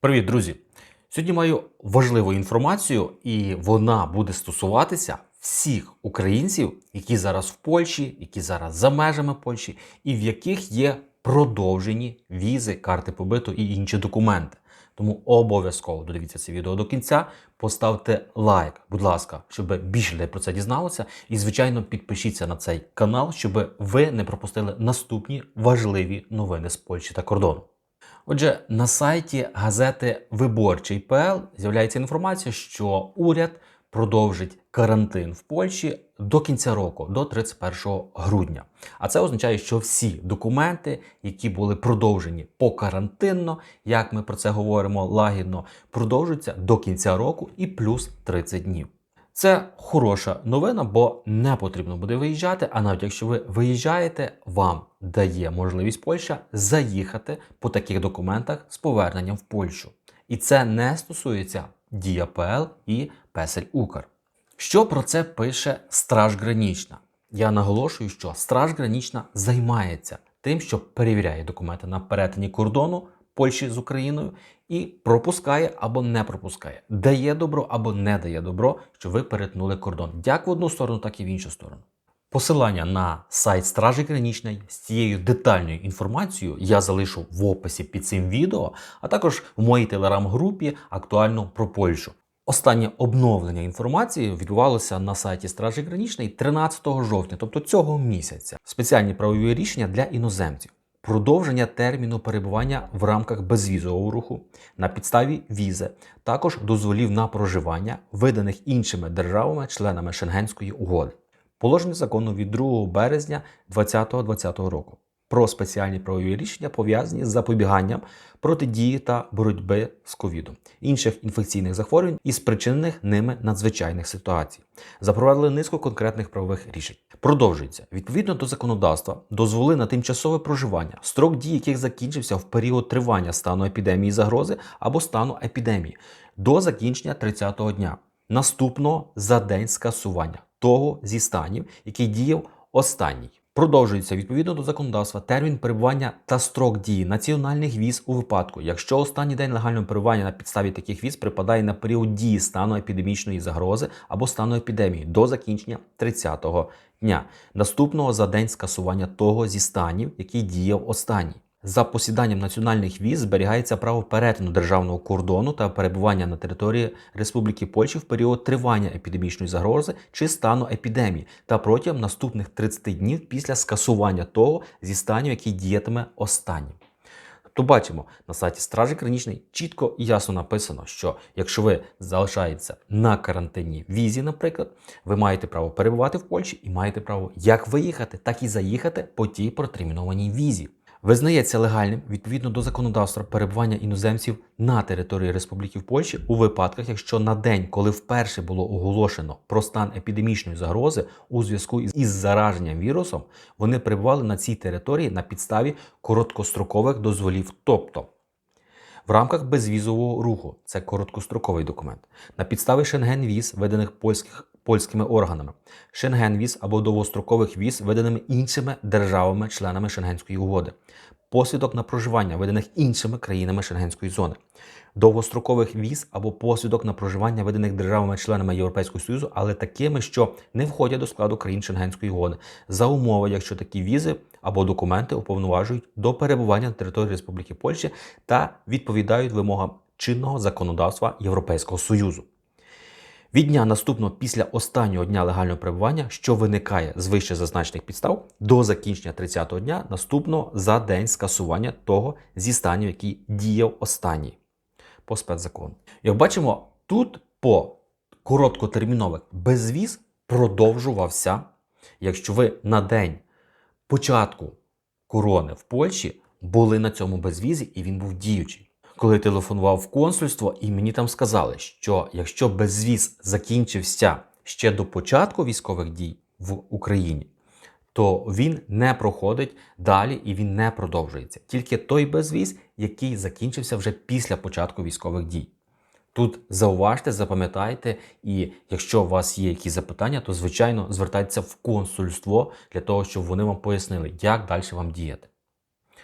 Привіт, друзі! Сьогодні маю важливу інформацію, і вона буде стосуватися всіх українців, які зараз в Польщі, які зараз за межами Польщі, і в яких є продовжені візи, карти побиту і інші документи. Тому обов'язково додивіться це відео до кінця, поставте лайк, будь ласка, щоб більше людей про це дізналося. І, звичайно, підпишіться на цей канал, щоб ви не пропустили наступні важливі новини з Польщі та кордону. Отже, на сайті газети Виборчий.пл з'являється інформація, що уряд продовжить карантин в Польщі до кінця року, до 31 грудня. А це означає, що всі документи, які були продовжені покарантинно, як ми про це говоримо лагідно, продовжуються до кінця року і плюс 30 днів. Це хороша новина, бо не потрібно буде виїжджати. А навіть якщо ви виїжджаєте, вам дає можливість Польща заїхати по таких документах з поверненням в Польщу. І це не стосується Дія ПЛ і Песель Укр. Що про це пише Страж Гранічна? Я наголошую, що Страж Гранічна займається тим, що перевіряє документи на перетині кордону Польщі з Україною і пропускає або не пропускає, дає добро або не дає добро, що ви перетнули кордон, як в одну сторону, так і в іншу сторону. Посилання на сайт Стражі Гранічної з цією детальною інформацією я залишу в описі під цим відео, а також в моїй телеграм-групі актуально про Польщу. Останнє обновлення інформації відбувалося на сайті Стражі Гранічної 13 жовтня, тобто цього місяця. Спеціальні правові рішення для іноземців. Продовження терміну перебування в рамках безвізового руху на підставі візи, також дозволів на проживання, виданих іншими державами-членами Шенгенської угоди. Положення закону від 2 березня 2020 року про спеціальні правові рішення пов'язані з запобіганням протидії та боротьби з ковідом, інших інфекційних захворювань і спричинених ними надзвичайних ситуацій. Запровадили низку конкретних правових рішень. Продовжується відповідно до законодавства, дозволи на тимчасове проживання, строк дії яких закінчився в період тривання стану епідемії загрози або стану епідемії до закінчення 30-го дня. Наступного за день скасування того зі станів, який діяв останній. Продовжується відповідно до законодавства термін перебування та строк дії національних віз у випадку, якщо останній день легального перебування на підставі таких віз припадає на період дії стану епідемічної загрози або стану епідемії до закінчення 30-го дня, наступного за день скасування того зі станів, який діяв останній. За посіданням національних віз зберігається право перетину державного кордону та перебування на території Республіки Польщі в період тривання епідемічної загрози чи стану епідемії та протягом наступних 30 днів після скасування того зі станів, який діятиме останнім. Тобто бачимо на сайті Стражі Гранічної чітко і ясно написано, що якщо ви залишаєтеся на карантині візі, наприклад, ви маєте право перебувати в Польщі і маєте право як виїхати, так і заїхати по тій протермінованій візі. Визнається легальним відповідно до законодавства перебування іноземців на території Республіки Польщі у випадках, якщо на день, коли вперше було оголошено про стан епідемічної загрози у зв'язку із зараженням вірусом, вони перебували на цій території на підставі короткострокових дозволів, тобто в рамках безвізового руху це короткостроковий документ, на підставі Шенген-віз, виданих польських польськими органами, Шенген-віз або довгострокових віз, виданими іншими державами-членами Шенгенської угоди, посвідок на проживання, виданих іншими країнами Шенгенської зони, довгострокових віз або посвідок на проживання, виданих державами-членами Європейського Союзу, але такими, що не входять до складу країн Шенгенської угоди, за умови, якщо такі візи або документи уповноважують до перебування на території Республіки Польщі та відповідають вимогам чинного законодавства Європейського Союзу. Від дня наступного після останнього дня легального перебування, що виникає з вище зазначених підстав, до закінчення 30-го дня наступного за день скасування того зі станів, який діяв останній по спецзакону. Як бачимо, тут по короткотермінових безвіз продовжувався, якщо ви на день початку корони в Польщі були на цьому безвізі і він був діючий коли телефонував в консульство, і мені там сказали, що якщо безвіз закінчився ще до початку військових дій в Україні, то він не проходить далі і він не продовжується. Тільки той безвіз, який закінчився вже після початку військових дій. Тут зауважте, запам'ятайте, і якщо у вас є якісь запитання, то звичайно звертайтеся в консульство для того, щоб вони вам пояснили, як далі вам діяти.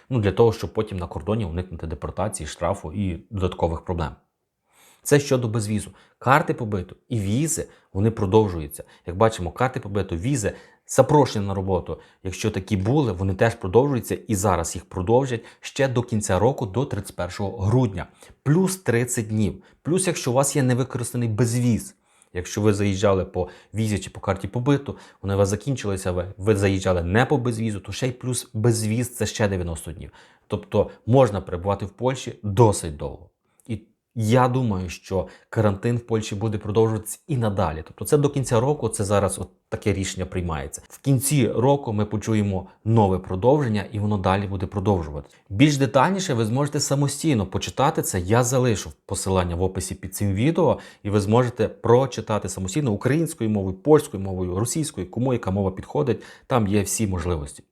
Ну для того, щоб потім на кордоні уникнути депортації, штрафу і додаткових проблем. Це щодо безвізу. Карти побиту і візи вони продовжуються. Як бачимо, карти побиту, візи, запрошення на роботу, якщо такі були, вони теж продовжуються і зараз їх продовжать ще до кінця року, до 31 грудня, плюс 30 днів. Плюс, якщо у вас є невикористаний безвіз. Якщо ви заїжджали по візі чи по карті побиту, вони у вас закінчилися, ви, ви заїжджали не по безвізу, то ще й плюс безвіз це ще 90 днів. Тобто можна перебувати в Польщі досить довго. І я думаю, що карантин в Польщі буде продовжуватися і надалі. Тобто, це до кінця року, це зараз от таке рішення приймається. В кінці року ми почуємо нове продовження, і воно далі буде продовжуватися. Більш детальніше ви зможете самостійно почитати це. Я залишу посилання в описі під цим відео, і ви зможете прочитати самостійно українською мовою, польською мовою, російською, кому яка мова підходить. Там є всі можливості.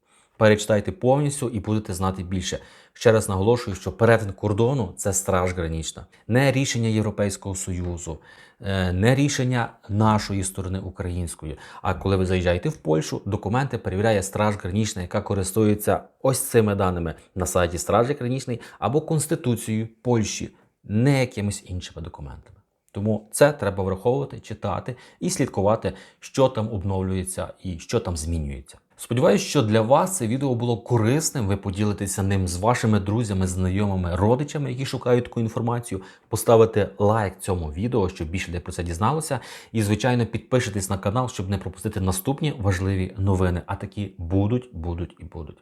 Перечитайте повністю і будете знати більше. Ще раз наголошую, що перетин кордону це страж гранічна, не рішення Європейського союзу, е, не рішення нашої сторони української. А коли ви заїжджаєте в Польщу, документи перевіряє страж гранічна, яка користується ось цими даними на сайті Стражі Гранічної або Конституцією Польщі, не якимись іншими документами. Тому це треба враховувати, читати і слідкувати, що там обновлюється і що там змінюється. Сподіваюсь, що для вас це відео було корисним. Ви поділитеся ним з вашими друзями, знайомими, родичами, які шукають таку інформацію. Поставите лайк цьому відео, щоб більше людей про це дізналося. І, звичайно, підпишитесь на канал, щоб не пропустити наступні важливі новини. А такі будуть, будуть і будуть.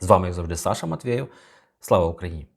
З вами, як завжди, Саша Матвєєв. Слава Україні!